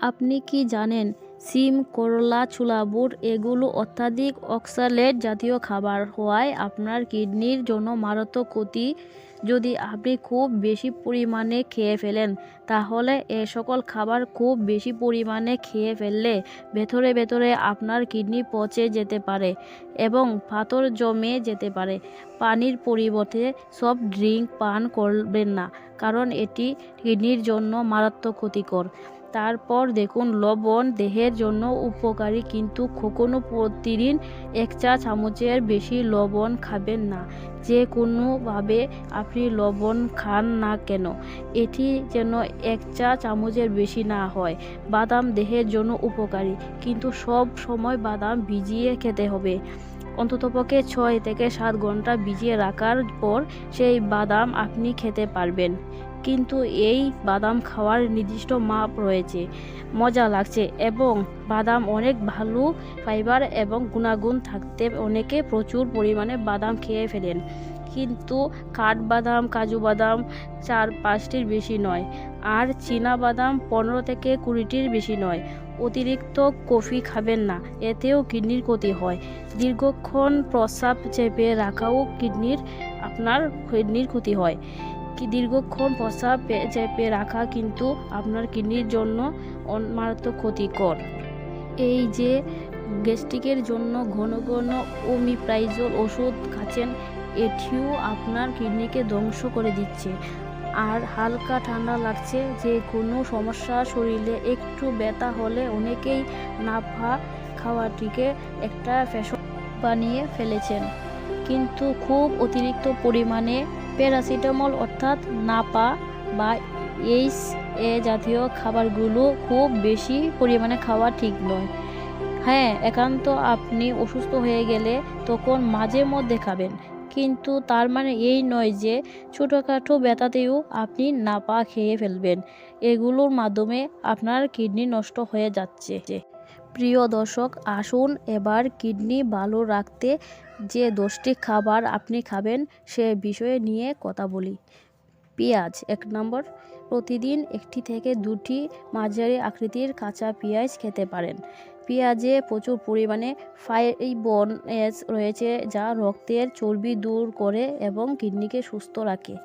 আপনি কি জানেন, সিম, করলা ছোলা বুট এগুলো অত্যাধিক অক্সালেট জাতীয় খাবার হওয়ায় আপনার কিডনির জন্য মারাত্মক ক্ষতি? যদি আপনি খুব বেশি পরিমাণে খেয়ে ফেলেন, তাহলে এ সকল খাবার খুব বেশি পরিমাণে খেয়ে ফেললে ভেতরে ভেতরে আপনার কিডনি পচে যেতে পারে এবং পাথর জমে যেতে পারে। পানির পরিবর্তে সব ড্রিঙ্ক পান করবেন না, কারণ এটি কিডনির জন্য মারাত্মক ক্ষতিকর। তারপর দেখুন, লবণ দেহের জন্য উপকারী, কিন্তু কখনো প্রতিদিন এক চা চামচের বেশি লবণ খাবেন না। যে কোনোভাবে আপনি লবণ খান না কেন, এটি যেন এক চা চামচের বেশি না হয়। বাদাম দেহের জন্য উপকারী, কিন্তু সব সময় বাদাম ভিজিয়ে খেতে হবে। অন্ততপক্ষে ছয় থেকে সাত ঘণ্টা ভিজিয়ে রাখার পর সেই বাদাম আপনি খেতে পারবেন। কিন্তু এই বাদাম খাওয়ার নির্দিষ্ট মাপ রয়েছে। মজা লাগছে এবং বাদাম অনেক ভালো ফাইবার এবং গুণাগুণ থাকতে অনেকে প্রচুর পরিমাণে বাদাম খেয়ে ফেলেন। কিন্তু কাঠবাদাম কাজু বাদাম চার পাঁচটির বেশি নয় আর চীনা বাদাম পনেরো থেকে কুড়িটির বেশি নয়। অতিরিক্ত কফি খাবেন না, এতেও কিডনির ক্ষতি হয়। দীর্ঘক্ষণ প্রস্রাব চেপে রাখাও কিডনির, আপনার কিডনির ক্ষতি হয়। কি দীর্ঘক্ষণ পে- চেপে রাখা কিন্তু আপনার কিডনির জন্য মারাত্মক ক্ষতিকর। এই যে গ্যাস্ট্রিকের জন্য ঘন ঘন ওমিপ্রাইজল ওষুধ খাচ্ছেন, এটিও আপনার কিডনিকে ধ্বংস করে দিচ্ছে। আর হালকা ঠান্ডা লাগছে, যে কোনো সমস্যা শরীরে একটু ব্যথা হলে অনেকেই নাফা খাওয়াটিকে একটা ফ্যাশন বানিয়ে ফেলেছেন। কিন্তু খুব অতিরিক্ত পরিমাণে প্যারাসিটামল অর্থাৎ নাপা বা এইস এ জাতীয় খাবারগুলো খুব বেশি পরিমাণে খাওয়া ঠিক নয়। হ্যাঁ একান্ত আপনি অসুস্থ হয়ে গেলে তখন মাঝে মধ্যে খাবেন। কিন্তু তার মানে এই নয় যে ছোটোখাটো ব্যথাতেও আপনি নাপা খেয়ে ফেলবেন। এগুলোর মাধ্যমে আপনার কিডনি নষ্ট হয়ে যাচ্ছে। প্রিয় দর্শক, আসুন এবার কিডনি ভালো রাখতে যে দশটি খাবার আপনি খাবেন সে বিষয়ে নিয়ে কথা বলি। পেঁয়াজ এক নম্বর। প্রতিদিন একটি থেকে দুটি মাঝারি আকৃতির কাঁচা পেঁয়াজ খেতে পারেন। পেঁয়াজে প্রচুর পরিমাণে ফাইবনেস রয়েছে যা রক্তের চর্বি দূর করে এবং কিডনিকে সুস্থ রাখে।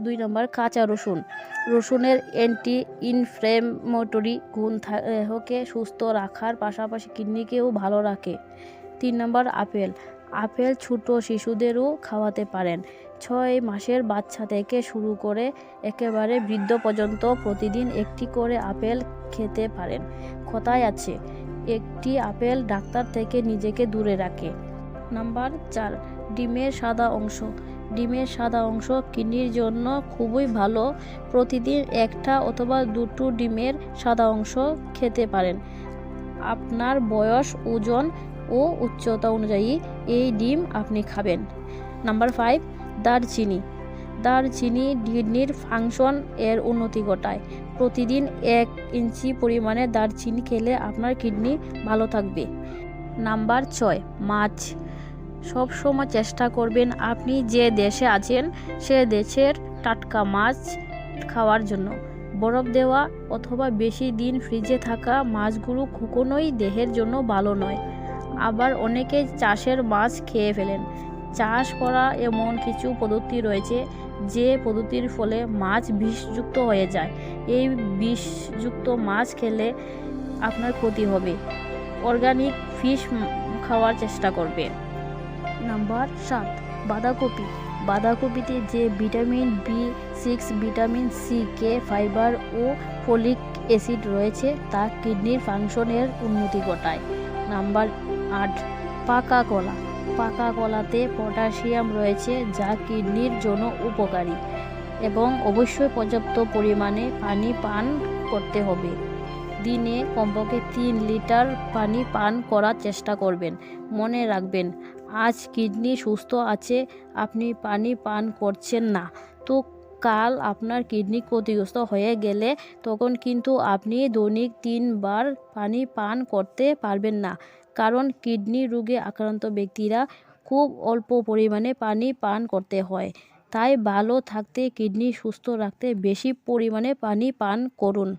দুই নম্বর, কাঁচা রসুন। রসুনের অ্যান্টি ইনফ্লেমেটরি গুণ থা- দেহকে সুস্থ রাখার পাশাপাশি কিডনিকেও ভালো রাখে। তিন নম্বর, আপেল। আপেল ছোট শিশুদেরও খাওয়াতে পারেন। ছয় মাসের বাচ্চা থেকে শুরু করে একেবারে বৃদ্ধ পর্যন্ত প্রতিদিন একটি করে আপেল খেতে পারেন। কথায় আছে, একটি আপেল ডাক্তার থেকে নিজেকে দূরে রাখে। নাম্বার চার, ডিমের সাদা অংশ। ডিমের সাদা অংশ কিডনির জন্য খুবই ভালো। প্রতিদিন একটা অথবা দুটো ডিমের সাদা অংশ খেতে পারেন। আপনার বয়স, ওজন ও উচ্চতা অনুযায়ী এই ডিম আপনি খাবেন। নাম্বার ফাইভ দারচিনি। দারচিনি কিডনির ফাংশন এর উন্নতি ঘটায়। প্রতিদিন এক ইঞ্চি পরিমাণে দারচিনি খেলে আপনার কিডনি ভালো থাকবে। নাম্বার ছয়, মাছ। সব সময় চেষ্টা করবেন আপনি যে দেশে আছেন, সে দেশের টাটকা মাছ খাওয়ার জন্য। বরফ দেওয়া অথবা বেশি দিন ফ্রিজে থাকা মাছগুলো কখনোই দেহের জন্য ভালো নয়। আবার অনেকে চাষের মাছ খেয়ে ফেলেন। চাষ করা এমন কিছু পদ্ধতি রয়েছে যে পদ্ধতির ফলে মাছ বিষযুক্ত হয়ে যায়। এই বিষযুক্ত মাছ খেলে আপনার ক্ষতি হবে। অর্গানিক ফিশ খাওয়ার চেষ্টা করবে নাম্বার সাত, বাঁধাকপি। বাঁধাকপিতে যে vitamin B six, vitamin C, K, fibre ও ফলিক অ্যাসিড রয়েছে, তা কিডনির ফাংশনের উন্নতি ঘটায়। নাম্বার আট পাকা কলা। পাকা কলাতে পটাশিয়াম রয়েছে, যা কিডনির জন্য উপকারী এবং অবশ্যই পর্যাপ্ত পরিমাণে পানি পান করতে হবে। দিনে কমপক্ষে তিন লিটার পানি পান করার চেষ্টা করবেন। মনে রাখবেন, আজ কিডনি সুস্থ আছে, আপনি পানি পান করছেন না। তো কাল আপনার কিডনি ক্ষতিগ্রস্ত হয়ে গেলে তখন কিন্তু আপনি দৈনিক তিনবার পানি পান করতে পারবেন না। কারণ কিডনি রোগে আক্রান্ত ব্যক্তিরা খুব অল্প পরিমাণে পানি পান করতে হয়। তাই ভালো থাকতে, কিডনি সুস্থ রাখতে বেশি পরিমাণে পানি পান করুন।